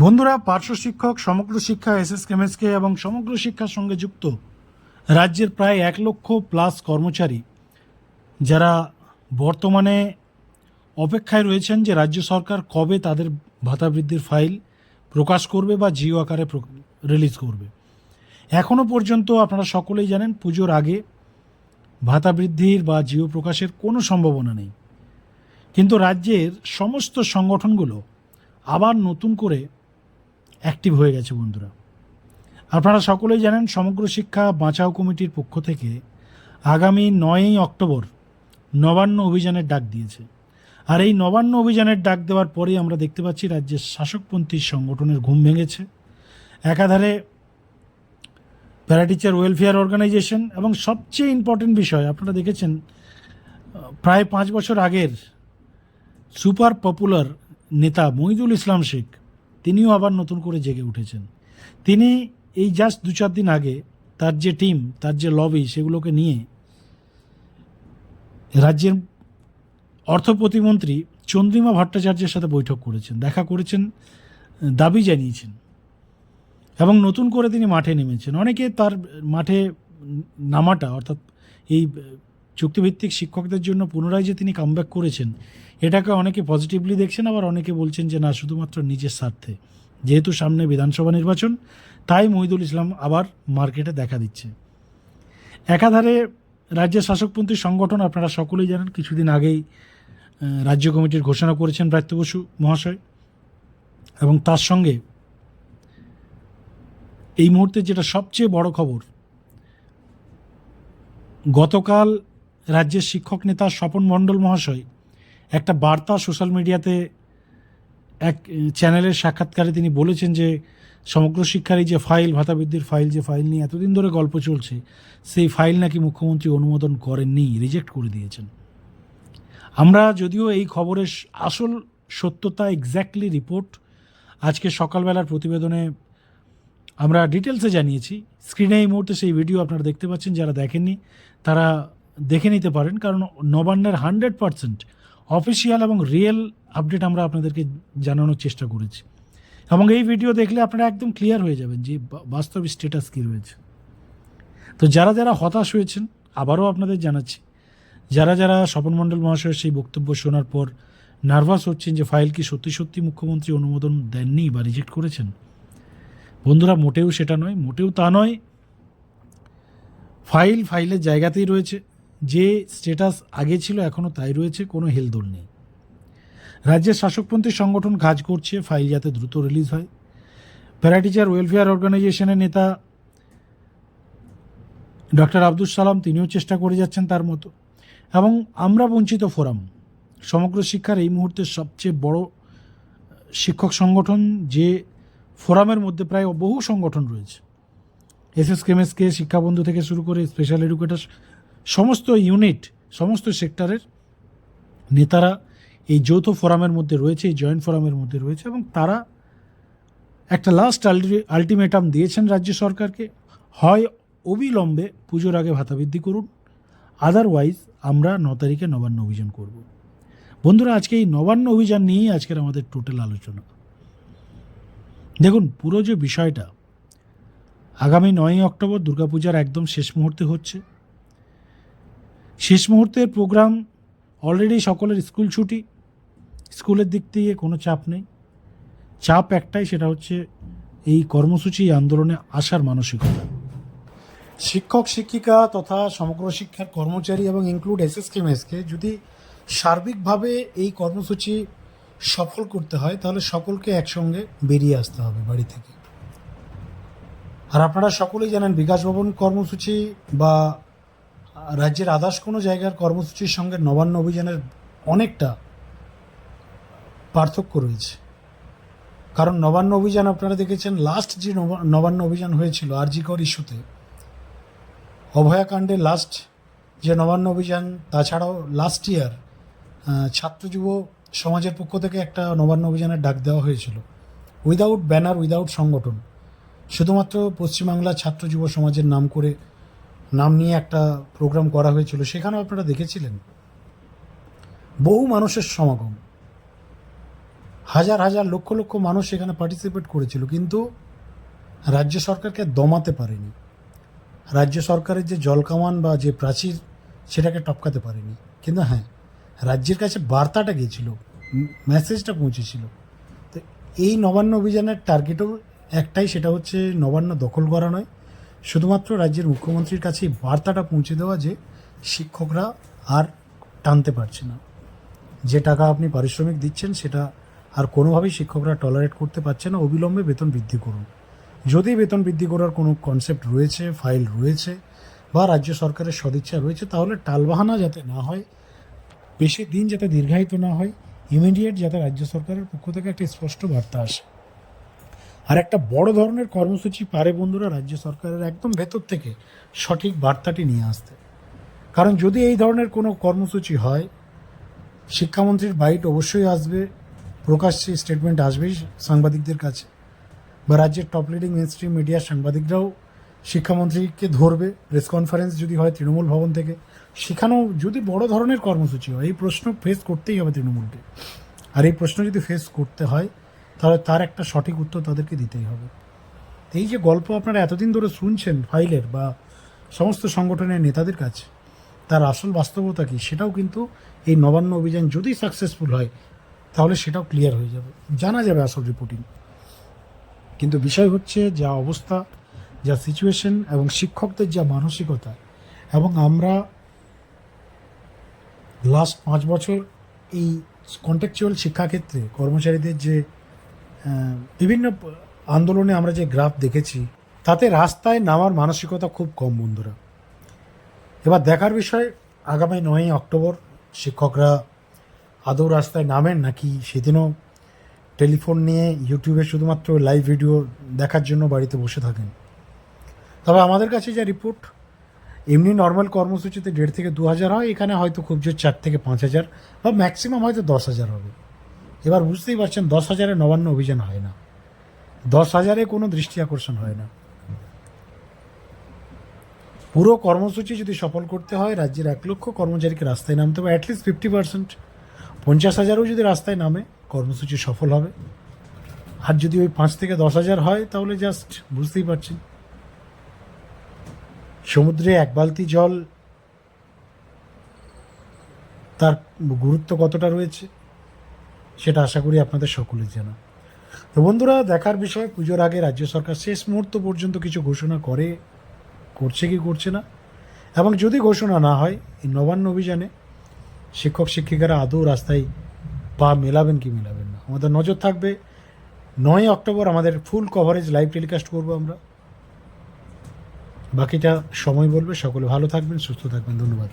বন্ধুরা, পার্শ্ব শিক্ষক, সমগ্র শিক্ষা এস এস কেমএসকে এবং সমগ্র শিক্ষার সঙ্গে যুক্ত রাজ্যের প্রায় এক লক্ষ প্লাস কর্মচারী যারা বর্তমানে অপেক্ষায় রয়েছেন যে রাজ্য সরকার কবে তাদের ভাতা বৃদ্ধির ফাইল প্রকাশ করবে বা জিও আকারে রিলিজ করবে। এখনও পর্যন্ত আপনারা সকলেই জানেন, পুজোর আগে ভাতা বৃদ্ধির বা জিও প্রকাশের কোনো সম্ভাবনা নেই। কিন্তু রাজ্যের সমস্ত সংগঠনগুলো আবার নতুন করে অ্যাক্টিভ হয়ে গেছে বন্ধুরা। আপনারা সকলেই জানেন সমগ্র শিক্ষা বাঁচাও কমিটির পক্ষ থেকে আগামী নয়ই অক্টোবর নবান্ন অভিযানের ডাক দিয়েছে। আর এই নবান্ন অভিযানের ডাক দেওয়ার পরেই আমরা দেখতে পাচ্ছি রাজ্যের শাসকপন্থী সংগঠনের ঘুম ভেঙেছে। একাধারে প্যারাটিচার ওয়েলফেয়ার অর্গানাইজেশন এবং সবচেয়ে ইম্পর্টেন্ট বিষয়, আপনারা দেখেছেন, প্রায় পাঁচ বছর আগের সুপার পপুলার নেতা মহিদুল ইসলাম শেখ তিনিও আবার নতুন করে জেগে উঠেছেন। তিনি এই জাস্ট দু চার দিন আগে তার যে টিম তার যে লবি সেগুলোকে নিয়ে রাজ্যের অর্থ প্রতিমন্ত্রী চন্দ্রিমা ভট্টাচার্যের সাথে বৈঠক করেছেন, দেখা করেছেন, দাবি জানিয়েছেন এবং নতুন করে তিনি মাঠে নেমেছেন। অনেকে তার মাঠে নামাটা, অর্থাৎ এই চুক্তিভিত্তিক শিক্ষকদের জন্য পুনরায় যে তিনি কামব্যাক করেছেন, এটাকে অনেকে পজিটিভলি দেখছেন, আবার অনেকে বলছেন যে না, শুধুমাত্র নিজের স্বার্থে। যেহেতু সামনে বিধানসভা নির্বাচন, তাই মহিদুল ইসলাম আবার মার্কেটে দেখা দিচ্ছে। একাধারে রাজ্যের শাসকপন্থী সংগঠন, আপনারা সকলেই জানেন, কিছুদিন আগেই রাজ্য কমিটির ঘোষণা করেছেন ব্রাত্য বসু মহাশয়। এবং তার সঙ্গে এই মুহূর্তে যেটা সবচেয়ে বড় খবর, গতকাল রাজ্যের শিক্ষক নেতা স্বপন মণ্ডল মহাশয় একটা বার্তা সোশ্যাল মিডিয়াতে এক চ্যানেলের সাক্ষাৎকারে তিনি বলেছেন যে, সমগ্র শিক্ষার এই যে ফাইল ভাতা বৃদ্ধির ফাইল, যে ফাইল নিয়ে এতদিন ধরে গল্প চলছে, সেই ফাইল নাকি মুখ্যমন্ত্রী অনুমোদন করেননি, রিজেক্ট করে দিয়েছেন। আমরা যদিও এই খবরের আসল সত্যতা এক্স্যাক্টলি রিপোর্ট আজকে সকালবেলার প্রতিবেদনে আমরা ডিটেলসে জানিয়েছি। স্ক্রিনে এই মুহূর্তে সেই ভিডিও আপনারা দেখতে পাচ্ছেন, যারা দেখেননি, তারা দেখে নিতে পারেন, কারণ নবান্নের হান্ড্রেড পারসেন্ট অফিসিয়াল এবং রিয়েল আপডেট আমরা আপনাদেরকে জানানোর চেষ্টা করেছি। এবং এই ভিডিও দেখলে আপনারা একদম ক্লিয়ার হয়ে যাবেন যে বাস্তব স্ট্যাটাস কী রয়েছে। তো যারা যারা হতাশ হয়েছেন, আবারও আপনাদের জানাচ্ছি, যারা যারা স্বপন মণ্ডল মহাশয়ের সেই বক্তব্য শোনার পর নার্ভাস হচ্ছেন যে ফাইল কি সত্যি সত্যি মুখ্যমন্ত্রী অনুমোদন দেননি বা রিজেক্ট করেছেন, বন্ধুরা মোটেও সেটা নয়, মোটেও তা নয়, ফাইল ফাইলের জায়গাতেই রয়েছে। যে স্ট্যাটাস আগে ছিল এখনও তাই রয়েছে, কোনো হেলদোল নেই। রাজ্যের শাসকপন্থী সংগঠন কাজ করছে ফাইল যাতে দ্রুত রিলিজ হয়। প্যারাটিচার ওয়েলফেয়ার অর্গানাইজেশনের নেতা ডক্টর আব্দুল সালাম তিনিও চেষ্টা করে যাচ্ছেন তার মতো। এবং আমরা বঞ্চিত ফোরাম, সমগ্র শিক্ষার এই মুহূর্তে সবচেয়ে বড় শিক্ষক সংগঠন যে ফোরামের মধ্যে প্রায় বহু সংগঠন রয়েছে। এসএস কেমএসকে শিক্ষাবন্ধু থেকে শুরু করে স্পেশাল এডুকেটার সমস্ত ইউনিট সমস্ত সেক্টরের নেতারা এই যৌথ ফোরামের মধ্যে রয়েছে, এই জয়েন্ট ফোরামের মধ্যে রয়েছে এবং তারা একটা লাস্ট আলটিমেটাম দিয়েছেন রাজ্য সরকারকে, হয় অবিলম্বে পুজোর আগে ভাতা বৃদ্ধি করুন আদারওয়াইজ আমরা ন তারিখে নবান্ন অভিযান করব। বন্ধুরা, আজকে এই নবান্ন অভিযান নিয়েই আজকের আমাদের টোটাল আলোচনা। দেখুন, পুরো যে বিষয়টা, আগামী নয়ই অক্টোবর দুর্গাপূজার একদম শেষ মুহূর্তে হচ্ছে। শেষ মুহূর্তের প্রোগ্রাম অলরেডি সকলের স্কুল ছুটি। স্কুলের দিক থেকে কোনো চাপ নেই। চাপ একটাই, সেটা হচ্ছে এই কর্মসূচি আন্দোলনে আসার মানসিকতা। শিক্ষক, শিক্ষিকা তথা সমগ্র শিক্ষার কর্মচারী এবং ইনক্লুড এসএসকেমএসকে যদি সার্বিকভাবে এই কর্মসূচি সফল করতে হয়, তাহলে সকলকে একসঙ্গে বেরিয়ে আসতে হবে বাড়ি থেকে। আর আপনারা সকলেই জানেন বিকাশ ভবন কর্মসূচি বা রাজ্যের আদার্স কোনো জায়গার কর্মসূচির সঙ্গে নবান্ন অভিযানের অনেকটা পার্থক্য রয়েছে। কারণ নবান্ন অভিযান আপনারা দেখেছেন লাস্ট যে নবা- নবান্ন অভিযান হয়েছিল আরজিকর ইস্যুতে অভয়াকাণ্ডে লাস্ট যে নবান্ন অভিযান, তাছাড়াও লাস্ট ইয়ার ছাত্র যুব সমাজের পক্ষ থেকে একটা নবান্ন অভিযানের ডাক দেওয়া হয়েছিল। উইদাউট ব্যানার উইদাউট সংগঠন, শুধুমাত্র পশ্চিমবাংলার ছাত্র যুব সমাজের নাম করে নাম নিয়ে একটা প্রোগ্রাম করা হয়েছিল, সেখানেও আপনারা দেখেছিলেন। বহু মানুষের সমাগম। হাজার হাজার, লক্ষ লক্ষ মানুষ সেখানে পার্টিসিপেট করেছিল, কিন্তু রাজ্য সরকারকে দমাতে পারেনি। রাজ্য সরকারের যে জলকামান বা যে প্রাচীর, সেটাকে টপকাতে পারেনি। কিন্তু হ্যাঁ রাজ্যের কাছে বার্তাটা গিয়েছিল মেসেজটা পৌঁছেছিল। তো এই নবান্ন অভিযানের টার্গেটও একটাই, সেটা হচ্ছে নবান্ন দখল করা নয় শুধুমাত্র রাজ্যের মুখ্যমন্ত্রীর কাছে বার্তাটা পৌঁছে দেওয়া যে শিক্ষকরা আর টানতে পারছে না। যে টাকা আপনি পারিশ্রমিক দিচ্ছেন সেটা আর কোনোভাবেই শিক্ষকরা টলারেট করতে পারছে না। অবিলম্বে বেতন বৃদ্ধি করুন। যদি বেতন বৃদ্ধি করার কোনো কনসেপ্ট রয়েছে ফাইল রয়েছে বা রাজ্য সরকারের সদিচ্ছা রয়েছে, তাহলে টালবাহানা যাতে না হয়, বেশি দিন যাতে দীর্ঘায়িত না হয় ইমিডিয়েট যাতে রাজ্য সরকারের পক্ষ থেকে একটা স্পষ্ট বার্তা আসে। আর একটা বড় ধরনের কর্মসূচি পারে বন্ধুরা রাজ্য সরকারের একদম ভেতর থেকে সঠিক বার্তাটি নিয়ে আসতে। কারণ যদি এই ধরনের কোনো কর্মসূচি হয়, শিক্ষামন্ত্রীর বাইট অবশ্যই আসবে, প্রকাশ্যে স্টেটমেন্ট আসবেই সাংবাদিকদের কাছে। বা রাজ্যের টপ লিডিং মেন স্ট্রিম মিডিয়ার সাংবাদিকরাও শিক্ষামন্ত্রীকে ধরবে প্রেস কনফারেন্স যদি হয় তৃণমূল ভবন থেকে। সেখানেও যদি বড় ধরনের কর্মসূচি হয়, এই প্রশ্ন ফেস করতেই হবে তৃণমূলকে। আর এই প্রশ্ন যদি ফেস করতে হয় তাহলে তার একটা সঠিক উত্তর তাদেরকে দিতেই হবে। এই যে গল্প আপনারা এতদিন ধরে শুনছেন ফাইলের বা সমস্ত সংগঠনের নেতাদের কাছে, তার আসল বাস্তবতা কী? সেটাও কিন্তু এই নবান্ন অভিযান যদি সাকসেসফুল হয়, তাহলে সেটাও ক্লিয়ার হয়ে যাবে। জানা যাবে আসল রিপোর্টিং কিন্তু বিষয় হচ্ছে যা অবস্থা, যা সিচুয়েশন এবং শিক্ষকদের যা মানসিকতা এবং আমরা লাস্ট পাঁচ বছর এই কন্টেকচুয়াল শিক্ষাক্ষেত্রে কর্মচারীদের যে বিভিন্ন আন্দোলনে আমরা যে গ্রাফ দেখেছি, তাতে রাস্তায় নামার মানসিকতা খুব কম বন্ধুরা। এবার দেখার বিষয়, আগামী নয়ই অক্টোবর শিক্ষকরা আদৌ রাস্তায় নামেন নাকি সেদিনও টেলিফোন নিয়ে ইউটিউবে শুধুমাত্র লাইভ ভিডিও দেখার জন্য বাড়িতে বসে থাকেন। তবে আমাদের কাছে যা রিপোর্ট, এমনি নর্মাল কর্মসূচিতে দেড় থেকে দু হাজার হয়, এখানে হয়তো খুব জোর চার থেকে পাঁচ হাজার বা ম্যাক্সিমাম হয়তো দশ হাজার হবে। এবার বুঝতেই পারছেন দশ হাজারে নবান্ন অভিযান হয় না। দশ হাজারে কোনো দৃষ্টি আকর্ষণ হয় না। পুরো কর্মসূচি যদি সফল করতে হয়, রাজ্যের এক লক্ষ কর্মচারীকে রাস্তায় নামতে হবে অ্যাটলিস্ট ফিফটি পার্সেন্ট পঞ্চাশ হাজারও যদি রাস্তায় নামে, কর্মসূচি সফল হবে। আর যদি ওই পাঁচ থেকে দশ হাজার হয়, তাহলে জাস্ট বুঝতেই পারছেন। সমুদ্রে এক বালতি জল, তার গুরুত্ব কতটা রয়েছে? সেটা আশা করি আপনাদের সকলের জানা। তো বন্ধুরা, দেখার বিষয়, পুজোর আগে রাজ্য সরকার শেষ মুহূর্ত পর্যন্ত কিছু ঘোষণা করে, করছে কি করছে না? এবং যদি ঘোষণা না হয়, এই নবান্ন অভিযানে শিক্ষক, শিক্ষিকারা আদৌ রাস্তায় পা মেলাবেন কি মেলাবেন না? আমাদের নজর থাকবে। নয় অক্টোবর আমাদের ফুল কভারেজ লাইভ টেলিকাস্ট করব আমরা। বাকিটা সময় বলবে। সকলে ভালো থাকবেন, সুস্থ থাকবেন। ধন্যবাদ।